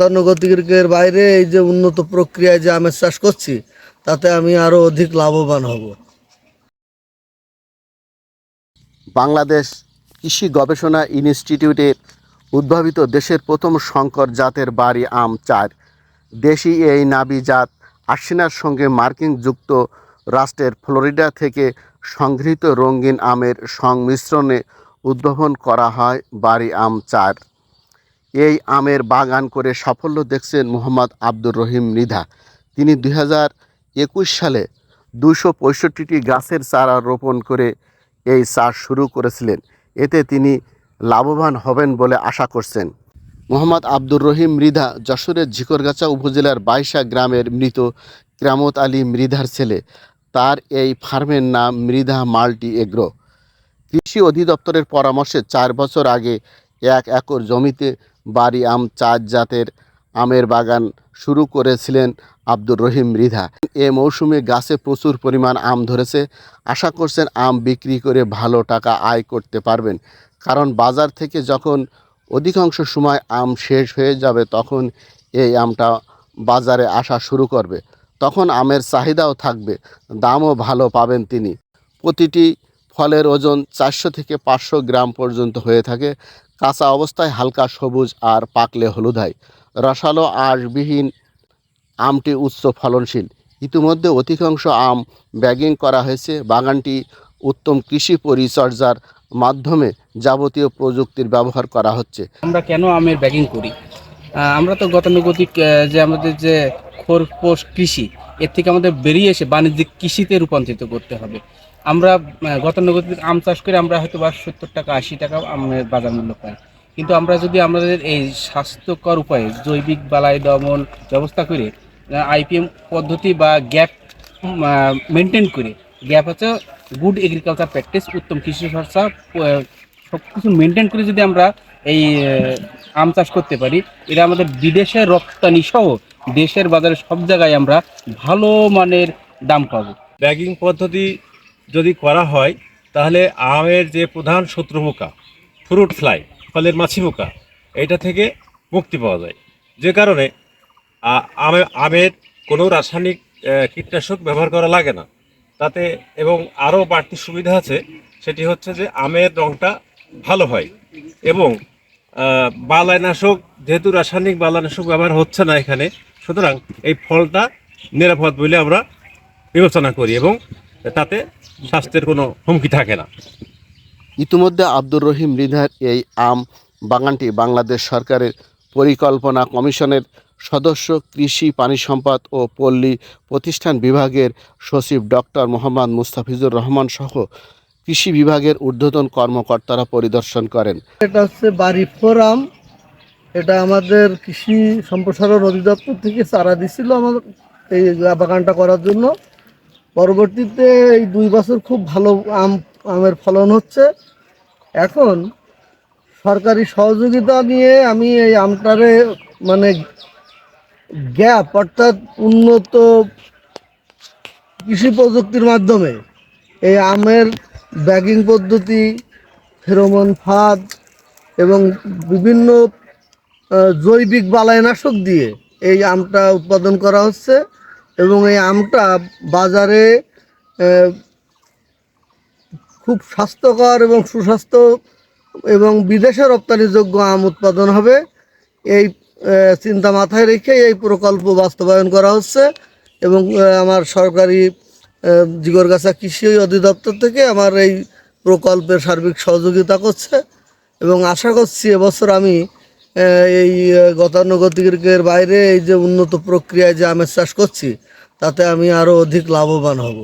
গতানুগতিকের বাইরে এই যে উন্নত প্রক্রিয়ায় যে আমের চাষ করছি, তাতে আমি আরও অধিক লাভবান হব। বাংলাদেশ কৃষি গবেষণা ইনস্টিটিউটের উদ্ভাবিত দেশের প্রথম সংকর জাতের বাড়ি আম চার। দেশি এই নাবি জাত আশ্বিনার সঙ্গে মার্কিন যুক্ত রাষ্ট্রের ফ্লোরিডা থেকে সংগৃহীত রঙিন আমের সংমিশ্রণে উদ্ভাবন করা হয় বাড়ি আম চার। এই আমের বাগান করে সাফল্য দেখছেন মোহাম্মদ আব্দুর রহিম মৃধা। তিনি দুই সালে দুশো পঁয়ষট্টিটি গাছের চারা রোপণ করে এই চাষ শুরু করেছিলেন। এতে তিনি লাভবান হবেন বলে আশা করছেন। মোহাম্মদ আব্দুর রহিম মৃধা যশোরের ঝিকরগাছা উপজেলার বাইশা গ্রামের মৃত ক্রামত আলী মৃধার ছেলে। তার এই ফার্মের নাম মৃধা মাল্টি এগ্রো। কৃষি অধিদপ্তরের পরামর্শে চার বছর আগে এক একর জমিতে বাড়ি আম চার জাতের আমের বাগান শুরু করেছিলেন আব্দুর রহিম মৃধা। এ মৌসুমে গাছে প্রচুর পরিমাণ আম ধরেছে। আশা করছেন আম বিক্রি করে ভালো টাকা আয় করতে পারবেন। কারণ বাজার থেকে যখন অধিকাংশ সময় আম শেষ হয়ে যাবে, তখন এই আমটা বাজারে আসা শুরু করবে। তখন আমের চাহিদাও থাকবে। দামও ভালো পাবেন তিনি। প্রতিটি ফলের ওজন চারশো থেকে পাঁচশো গ্রাম পর্যন্ত হয়ে থাকে। কাঁচা অবস্থায় হালকা সবুজ আর পাকলে হলুদ হয় রসালো আঁশবিহীন আমটি উচ্চ ফলনশীল। ইতিমধ্যে অধিকাংশ আম ব্যাগিং করা হয়েছে। বাগানটি উত্তম কৃষি পরিচর্যার মাধ্যমে যাবতীয় প্রযুক্তির ব্যবহার করা হচ্ছে। আমরা কেন আমের ব্যাগিং করি? আমরা তো গতানুগতিক যে আমাদের যে খোরপোষ কৃষি, এর থেকে আমাদের বেরিয়ে এসে বাণিজ্যিক কৃষিতে রূপান্তরিত করতে হবে। আমরা গতানুগতিক আম চাষ করে আমরা হয়তো বা সত্তর টাকা, আশি টাকা আমের বাজার মূল্য পাই। কিন্তু আমরা যদি আমাদের এই স্বাস্থ্যকর উপায়ে জৈবিক বালাই দমন ব্যবস্থা করে আইপিএম পদ্ধতি বা গ্যাপ মেনটেন করে, গ্যাপ হচ্ছে গুড এগ্রিকালচার প্র্যাকটিস, উত্তম কৃষি চর্চা সব কিছু মেনটেন করে যদি আমরা এই আম চাষ করতে পারি, এটা আমাদের বিদেশের রপ্তানি সহ দেশের বাজারে সব জায়গায় আমরা ভালো মানের দাম পাবো। ব্যাগিং পদ্ধতি যদি করা হয়, তাহলে আমের যে প্রধান শত্রু পোকা ফ্রুট ফ্লাই ফলের মাছি পোকা এটা থেকে মুক্তি পাওয়া যায়। যে কারণে আমে, আমের কোনো রাসায়নিক কীটনাশক ব্যবহার করা লাগে না। তাতে এবং আরও বাড়তি সুবিধা আছে, সেটি হচ্ছে যে আমের রঙটা ভালো হয় এবং বালাইনাশক, যেহেতু রাসায়নিক বালাইনাশক ব্যবহার হচ্ছে না এখানে, সুতরাং এই ফলটা নিরাপদ বলে আমরা বিবেচনা করি এবং তাতে স্বাস্থ্যের কোনো হুমকি থাকে না। ইতিমধ্যে আব্দুর রহিম মৃধার এই আম বাগানটি বাংলাদেশ সরকারের পরিকল্পনা কমিশনের সদস্য কৃষি পানি সম্পদ ও পল্লী প্রতিষ্ঠান বিভাগের সচিব ডক্টর মোহাম্মদ মুস্তাফিজুর রহমান সহ কৃষি বিভাগের ঊর্ধ্বতন কর্মকর্তারা পরিদর্শন করেন। এটা হচ্ছে বাড়ি ফোরাম এটা আমাদের কৃষি সম্প্রসারণ অধিদপ্তর থেকে চারা দিছিল আমাদের এই বাগানটা করার জন্য। পরবর্তীতে এই দুই বছর খুব ভালো আম, আমের ফলন হচ্ছে। এখন সরকারি সহযোগিতা নিয়ে আমি এই আমটারে মানে গ্যাপ অর্থাৎ উন্নত কৃষি প্রযুক্তির মাধ্যমে এই আমের ব্যাগিং পদ্ধতি, ফেরোমন ফাঁদ এবং বিভিন্ন জৈবিক বালাইনাশক দিয়ে এই আমটা উৎপাদন করা হচ্ছে। এবং এই আমটা বাজারে খুব স্বাস্থ্যকর এবং সুস্বাস্থ্য এবং বিদেশে রপ্তানিযোগ্য আম উৎপাদন হবে। এই চিন্তা মাথায় রেখে এই প্রকল্প বাস্তবায়ন করা হচ্ছে এবং আমার সরকারি জিগরগাছা কৃষি অধিদপ্তর থেকে আমার এই প্রকল্পের সার্বিক সহযোগিতা করছে এবং আশা করছি এবছর আমি এই গতানুগতিকের বাইরে এই যে উন্নত প্রক্রিয়ায় যে আমের চাষ করছি, তাতে আমি আরও অধিক লাভবান হব।